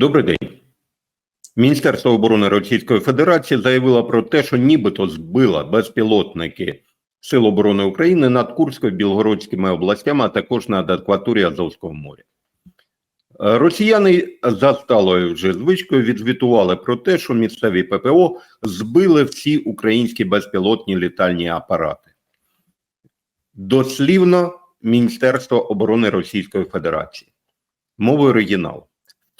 Добрий день. Міністерство оборони Російської Федерації заявило про те, що нібито збило безпілотники Сил оборони України над Курською Білгородськими областями, а також над акваторією Азовського моря. Росіяни за сталою вже звичкою відзвітували про те, що місцеві ППО збили всі українські безпілотні літальні апарати. Дослівно Міністерство оборони Російської Федерації. Мовою оригіналу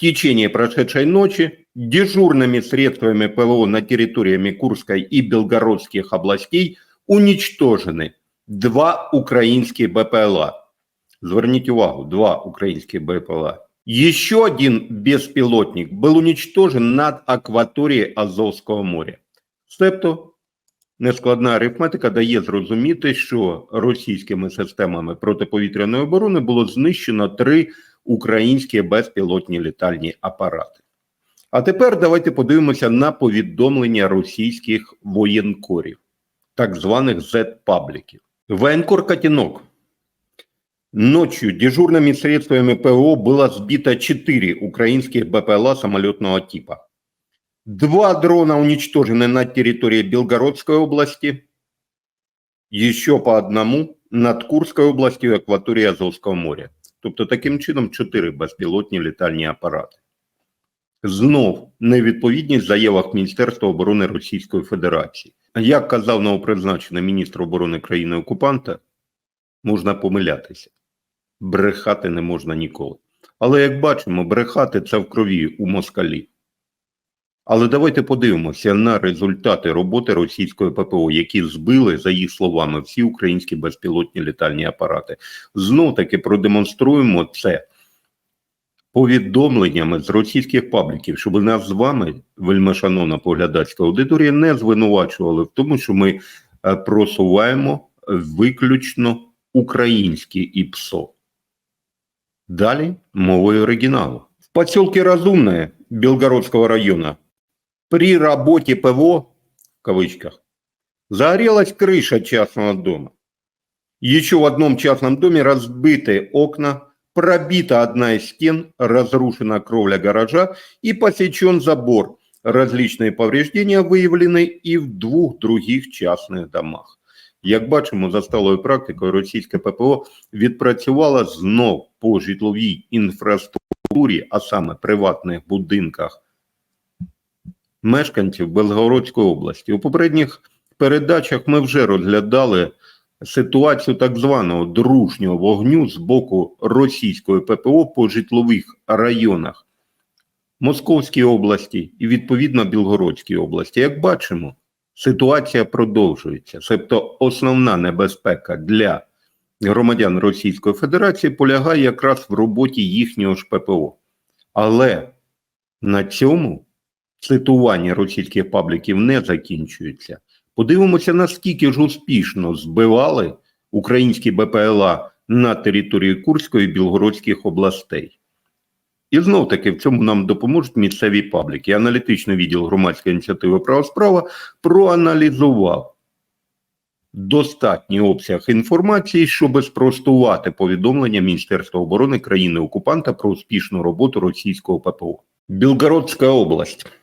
В течение прошедшей ночи дежурными средствами ПВО на территориями Курской и Белгородских областей уничтожены два украинские БПЛА. Зверніть увагу, два украинские БПЛА. Еще один беспилотник был уничтожен над акваторией Азовского моря. Себто нескладна арифметика дає зрозуміти, що російськими системами протиповітряної оборони було знищено три українські безпілотні літальні апарати. А тепер давайте подивимося на повідомлення російських воєнкорів, так званих Z-пабліків. Военкор Котенок. Ночью дежурными средствами ПВО было сбито 4 украинских БПЛА самолетного типа. Два дрона уничтожены на территории Белгородской области, еще по одному над Курской областью и акваторией Азовского моря. Тобто, таким чином, чотири безпілотні літальні апарати. Знов невідповідність заявах Міністерства оборони Російської Федерації. Як казав новопризначений міністр оборони країни окупанта, можна помилятися. Брехати не можна ніколи. Але як бачимо, брехати це в крові у москалів. Але давайте подивимося на результати роботи російської ППО, які збили, за їх словами, всі українські безпілотні літальні апарати. Знов таки продемонструємо це повідомленнями з російських пабліків, щоб нас з вами, вельмишановна поглядацька аудиторія, не звинувачували в тому, що ми е, просуваємо виключно українські ІПСО. Далі мовою оригіналу. В поселке Разумное Белгородского района при работе ПВО, в кавычках, загорелась крыша частного дома. Еще в одном частном доме разбиты окна, пробита одна из стен, разрушена кровля гаража и посечен забор. Различные повреждения выявлены и в двух других частных домах. Як бачимо, за сталою практикою російське ППО відпрацювало знов по житловій інфраструктурі, а саме приватних будинках мешканців Белгородської області. У попередніх передачах ми вже розглядали ситуацію так званого дружнього вогню з боку російської ППО по житлових районах Московської області і відповідно Білгородській області. Як бачимо, ситуація продовжується. Тобто основна небезпека для громадян Російської Федерації полягає якраз в роботі їхнього ж ППО. Але на цьому цитування російських пабліків не закінчується. Подивимося, наскільки ж успішно збивали українські БПЛА на території Курської і Білгородських областей. І знов таки в цьому нам допоможуть місцеві пабліки. Аналітичний відділ громадської ініціативи Права справа проаналізував достатній обсяг інформації, щоб спростувати повідомлення Міністерства оборони країни окупанта про успішну роботу російського ППО. Білгородська область.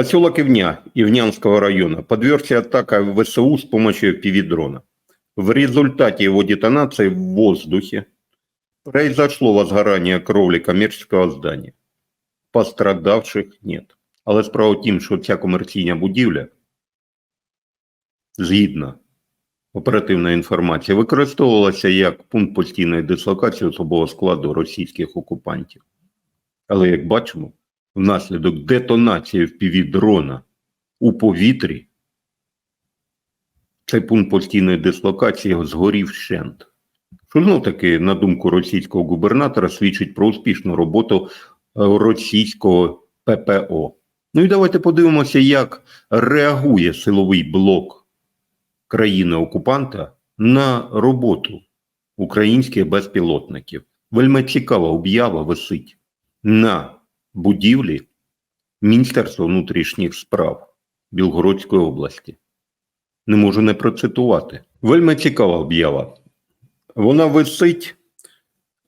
Поселок Ивня Ивнянского района подвергся атаке ВСУ с помощью FPV-дрона. В результате его детонации в воздухе произошло возгорание кровли коммерческого здания. Пострадавших нет. Але справа в тім, що ця комерційна будівля, згідно оперативної інформації, використовувалася як пункт постійної дислокації особового складу російських окупантів. Але як бачимо, внаслідок детонації впівдрона у повітрі, цей пункт постійної дислокації згорів вщент. Що знов таки, на думку російського губернатора, свідчить про успішну роботу е, російського ППО. Ну і давайте подивимося, як реагує силовий блок країни-окупанта на роботу українських безпілотників. Вельми цікава об'ява висить на будівлі Міністерства внутрішніх справ Білгородської області. Не можу не процитувати. Вельми цікава об'ява. Вона висить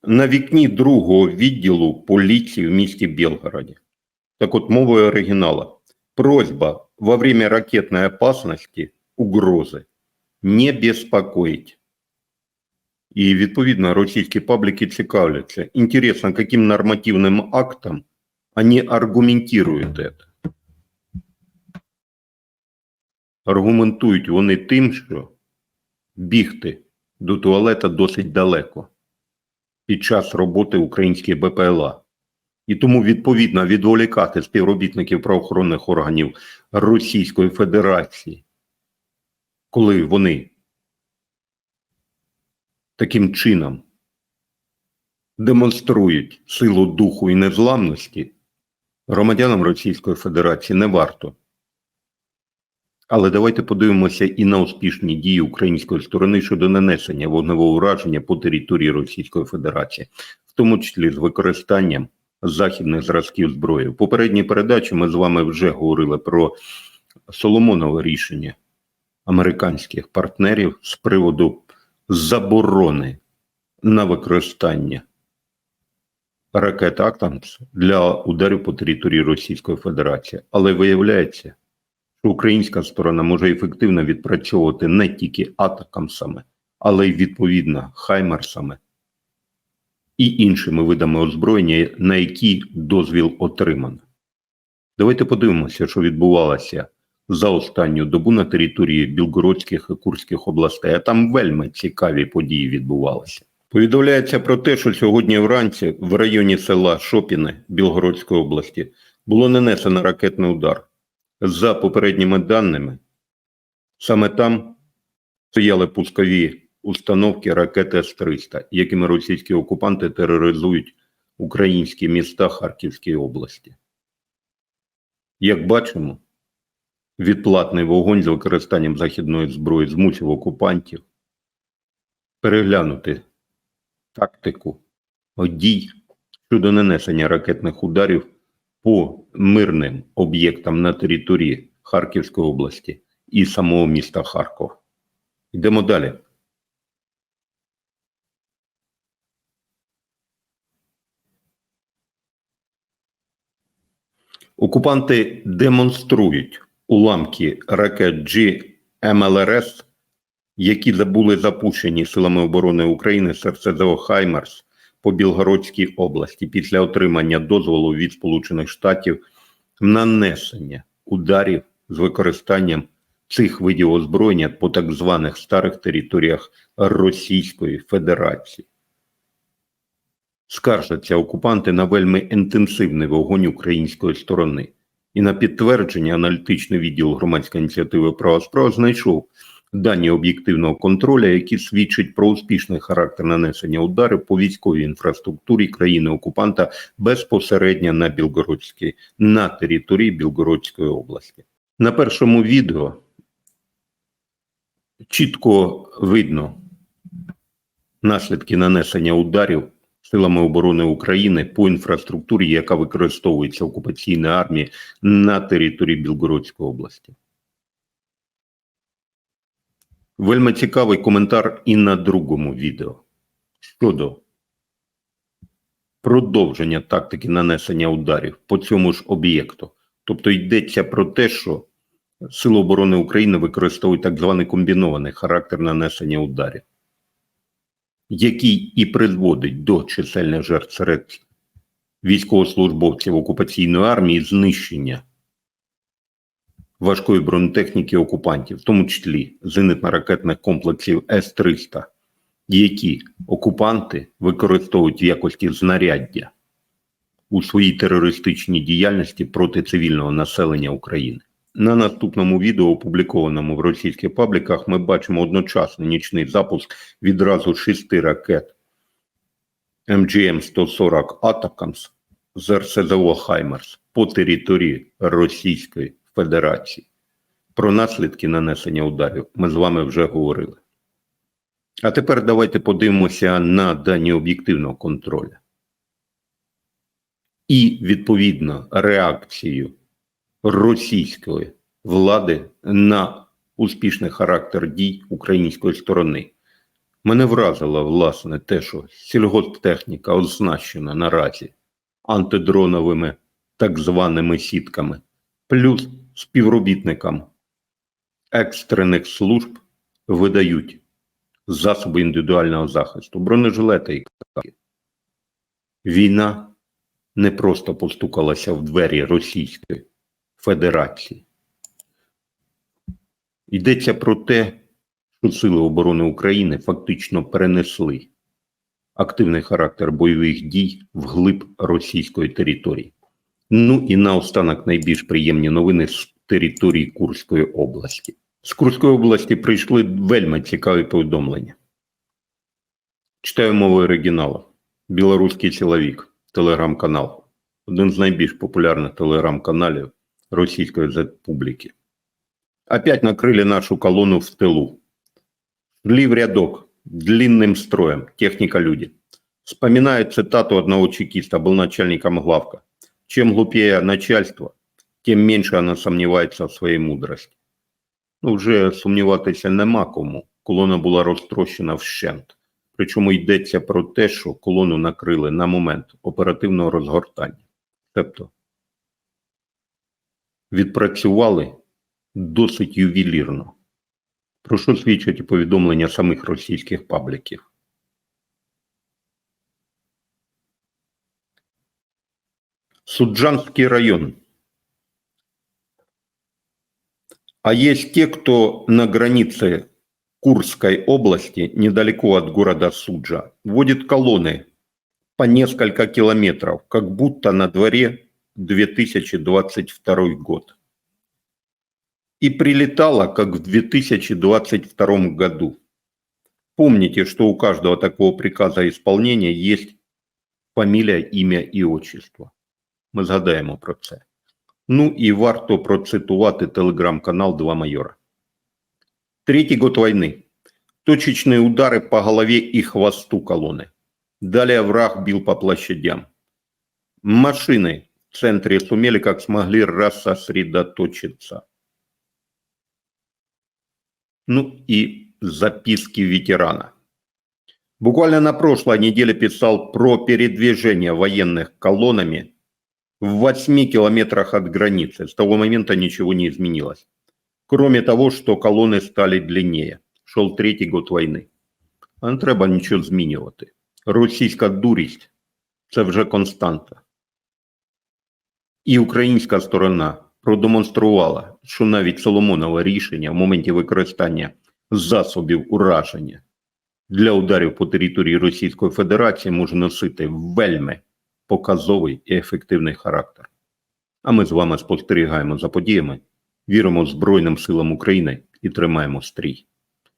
на вікні другого відділу поліції в місті Белгороді. Так от мовою оригінала. Просьба во время ракетной опасности, угрозы, не беспокоить. І відповідно російські пабліки цікавляться. Інтересно, яким нормативним актом вони аргументують це. Аргументують вони тим, що бігти до туалета досить далеко під час роботи українських БПЛА. І тому відповідно відволікати співробітників правоохоронних органів Російської Федерації, коли вони таким чином демонструють силу духу і незламності, громадянам Російської Федерації не варто. Але давайте подивимося і на успішні дії української сторони щодо нанесення вогневого ураження по території Російської Федерації, в тому числі з використанням західних зразків зброї. В попередній передачі ми з вами вже говорили про Соломонове рішення американських партнерів з приводу заборони на використання ракет «Атакамс» для ударів по території Російської Федерації. Але виявляється, що українська сторона може ефективно відпрацьовувати не тільки атакамсами, але й відповідно хаймерсами і іншими видами озброєння, на які дозвіл отримано. Давайте подивимося, що відбувалося за останню добу на території Білгородських і Курських областей. А там вельми цікаві події відбувалися. Повідомляється про те, що сьогодні вранці в районі села Шопіне Білгородської області було нанесено ракетний удар. За попередніми даними, саме там стояли пускові установки ракети С-300, якими російські окупанти тероризують українські міста Харківської області. Як бачимо, відплатний вогонь з використанням західної зброї змусив окупантів переглянути тактику дій щодо нанесення ракетних ударів по мирним об'єктам на території Харківської області і самого міста Харков. Йдемо далі. Окупанти демонструють уламки ракет GMLRS, які були запущені силами оборони України з Хаймерс по Білгородській області після отримання дозволу від Сполучених Штатів нанесення ударів з використанням цих видів озброєння по так званих старих територіях Російської Федерації. Скаржаться окупанти на вельми інтенсивний вогонь української сторони. І на підтвердження аналітичний відділ громадської ініціативи права справ знайшов дані об'єктивного контролю, які свідчать про успішний характер нанесення ударів по військовій інфраструктурі країни-окупанта безпосередньо на Білгородській, на території Білгородської області. На першому відео чітко видно наслідки нанесення ударів силами оборони України по інфраструктурі, яка використовується окупаційною армією на території Білгородської області. Вельми цікавий коментар і на другому відео щодо продовження тактики нанесення ударів по цьому ж об'єкту. Тобто йдеться про те, що Сили оборони України використовують так званий комбінований характер нанесення ударів, який і призводить до чисельних жертв серед військовослужбовців окупаційної армії знищення важкої бронетехніки окупантів, в тому числі зенитно-ракетних комплексів С-300, які окупанти використовують в якості знаряддя у своїй терористичній діяльності проти цивільного населення України. На наступному відео, опублікованому в російських пабліках, ми бачимо одночасний нічний запуск відразу шести ракет МГМ-140 Атакамс з РСЗО Хаймерс по території Російської Федерації. Про наслідки нанесення ударів ми з вами вже говорили. А тепер давайте подивимося на дані об'єктивного контролю. І відповідно реакцію російської влади на успішний характер дій української сторони. Мене вразило, власне, те, що сільгосптехніка оснащена наразі антидроновими так званими сітками, плюс співробітникам екстрених служб видають засоби індивідуального захисту, бронежилети і каски. Війна не просто постукалася в двері Російської Федерації. Йдеться про те, що Сили оборони України фактично перенесли активний характер бойових дій вглиб російської території. Ну і наостанок найбільш приємні новини з території Курської області. З Курської області прийшли вельми цікаві повідомлення. Читаю мовою оригіналу. Білоруський чоловік, телеграм-канал. Один з найбільш популярних телеграм-каналів Російської Республіки. Опять накрыли нашу колонну в тылу. Шли в рядок, длинным строем, техника-люди. Вспоминаю цитату одного чекиста, был начальником главка. Чем глупее начальство, тем меньше оно сомневается в своей мудрости. Ну, вже сумніватися нема кому. Колона була розтрощена вщент. Причому йдеться про те, що колону накрили на момент оперативного розгортання. Тобто відпрацювали досить ювелірно. Про що свідчать повідомлення самих російських пабліків. Суджанский район. А есть те, кто на границе Курской области, недалеко от города Суджа, водит колонны по несколько километров, как будто на дворе 2022 год. И прилетала, как в 2022 году. Помните, что у каждого такого приказа исполнения есть фамилия, ім'я і отчество. Ми згадаємо про це. Ну і варто процитувати телеграм-канал «Два майора». Третий год войны. Точечные удары по голове и хвосту колонны. Далее враг бил по площадям. Машины в центре сумели как смогли рассосредоточиться. Ну и записки ветерана. Буквально на прошлой неделе писал про передвижение военных колоннами в 8 километрах от границы. С того момента ничего не изменилось. Кроме того, что колонны стали длиннее. Шел третій год війни. А не треба нічого змінювати. Російська дурість це вже константа. І українська сторона продемонструвала, що навіть Соломонове рішення в моменті використання засобів ураження для ударів по території Російської Федерації може носити вельми показовий і ефективний характер. А ми з вами спостерігаємо за подіями, віримо Збройним силам України і тримаємо стрій.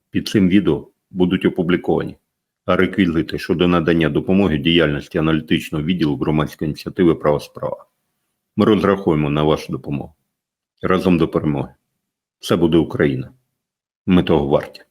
Під цим відео будуть опубліковані реквізити щодо надання допомоги діяльності аналітичного відділу громадської ініціативи Права справа. Ми розраховуємо на вашу допомогу. Разом до перемоги. Це буде Україна. Ми того варті.